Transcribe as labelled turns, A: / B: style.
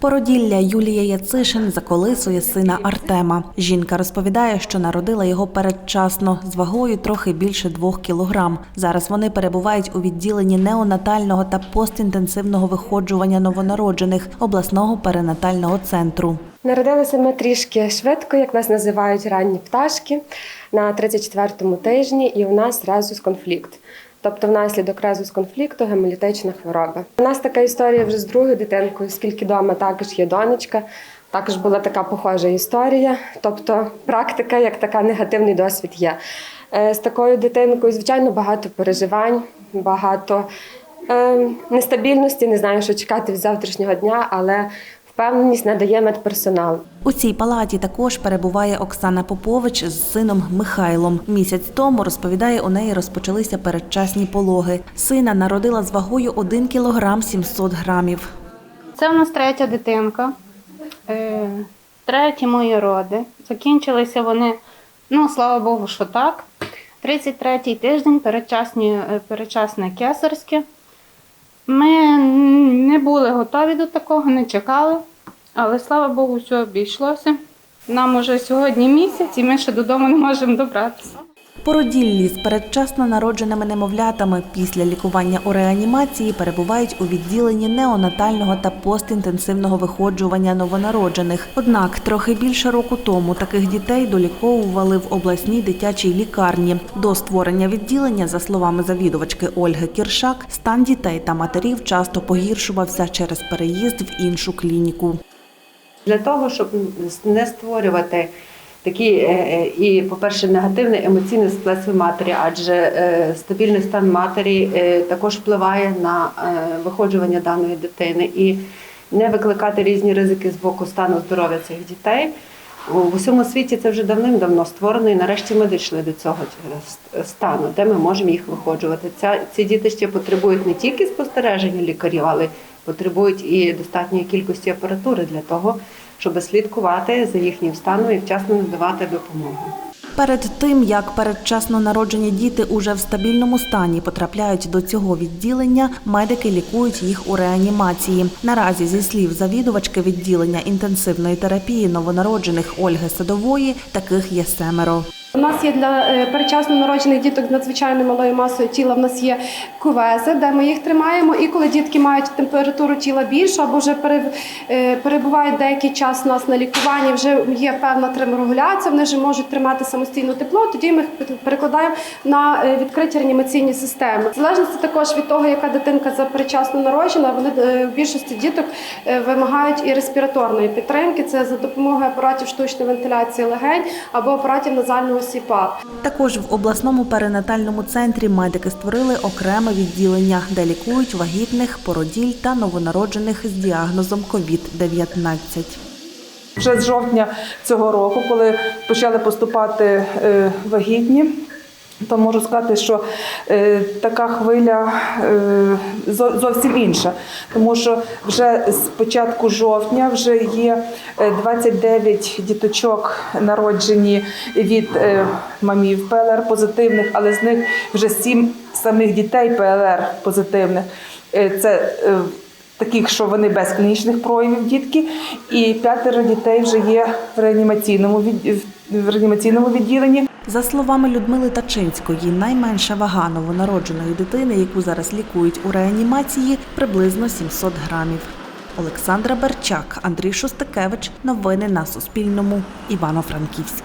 A: Породілля Юлія Яцишин заколисує сина Артема. Жінка розповідає, що народила його передчасно з вагою трохи більше двох кілограм. Зараз вони перебувають у відділенні неонатального та постінтенсивного виходжування новонароджених обласного перинатального центру.
B: Народилися ми трішки швидко, як нас називають ранні пташки, на 34-му тижні, і у нас резус конфлікт. Тобто внаслідок резус конфлікту гемолітична хвороба. У нас така історія вже з другою дитинкою, оскільки вдома також є донечка. Також була така похожа історія. Тобто практика, як така негативний досвід є. Е, З такою дитинкою, звичайно, багато переживань, багато е, нестабільності, не знаю, що чекати від завтрашнього дня, але впевненість надає медперсонал.
A: У цій палаті також перебуває Оксана Попович з сином Михайлом. Місяць тому розповідає, у неї розпочалися передчасні пологи. Сина народила з вагою 1 кілограм 700 грамів.
C: Це в нас третя дитинка, е, треті мої роди. Закінчилися вони, ну слава Богу, що так. 33-й тиждень, е, передчасне кесарське. Ми не були готові до такого, не чекали, але слава Богу, все обійшлося. Нам уже сьогодні місяць, і ми ще додому не можемо добратися.
A: Породіллі з передчасно народженими немовлятами після лікування у реанімації перебувають у відділенні неонатального та постінтенсивного виходжування новонароджених. Однак трохи більше року тому таких дітей доліковували в обласній дитячій лікарні. До створення відділення, за словами завідувачки Ольги Кіршак, стан дітей та матерів часто погіршувався через переїзд в іншу клініку.
D: Для того, щоб не створювати такий, е, е, і, по-перше, негативний емоційний сплес в матері, адже е, стабільний стан матері також впливає на виходжування даної дитини і не викликати різні ризики з боку стану здоров'я цих дітей. У всьому світі це вже давним-давно створено, і нарешті ми дійшли до цього стану, де ми можемо їх виходжувати. Ця, ці діти ще потребують не тільки спостереження лікарів, але потребують і достатньої кількості апаратури для того, щоб слідкувати за їхнім станом і вчасно надавати допомогу.
A: Перед тим як передчасно народжені діти уже в стабільному стані потрапляють до цього відділення, медики лікують їх у реанімації. Наразі, зі слів завідувачки відділення інтенсивної терапії новонароджених Ольги Садової, таких є семеро.
E: У нас є для е, передчасно народжених діток надзвичайно малою масою тіла. В нас є кувези, де ми їх тримаємо. І коли дітки мають температуру тіла більшу або вже е, перебувають деякий час у нас на лікуванні, вже є певна терморегуляція, вони вже можуть тримати самостійно тепло. Тоді ми їх перекладаємо на е, відкриті реанімаційні системи. В залежності також від того, яка дитинка за передчасно народжена, вони в більшості діток вимагають і респіраторної підтримки. Це за допомогою апаратів штучної вентиляції легень або апаратів назального СІПАП.
A: Також в обласному перинатальному центрі медики створили окреме відділення, де лікують вагітних, породіль та новонароджених з діагнозом COVID-19.
F: Вже з жовтня цього року, коли почали поступати е, вагітні, то можу сказати, що е, така хвиля е, зовсім інша. Тому що вже з початку жовтня вже є е, 29 діточок народжені від е, мамів ПЛР позитивних, але з них вже 7 самих дітей ПЛР позитивних. Е, Це е, таких, що вони без клінічних проявів дітки, і п'ятеро дітей вже є в реанімаційному від- в реанімаційному відділенні.
A: За словами Людмили Тачинської, найменша вага новонародженої дитини, яку зараз лікують у реанімації, приблизно 700 грамів. Олександра Берчак, Андрій Шостакевич. Новини на Суспільному. Івано-Франківськ.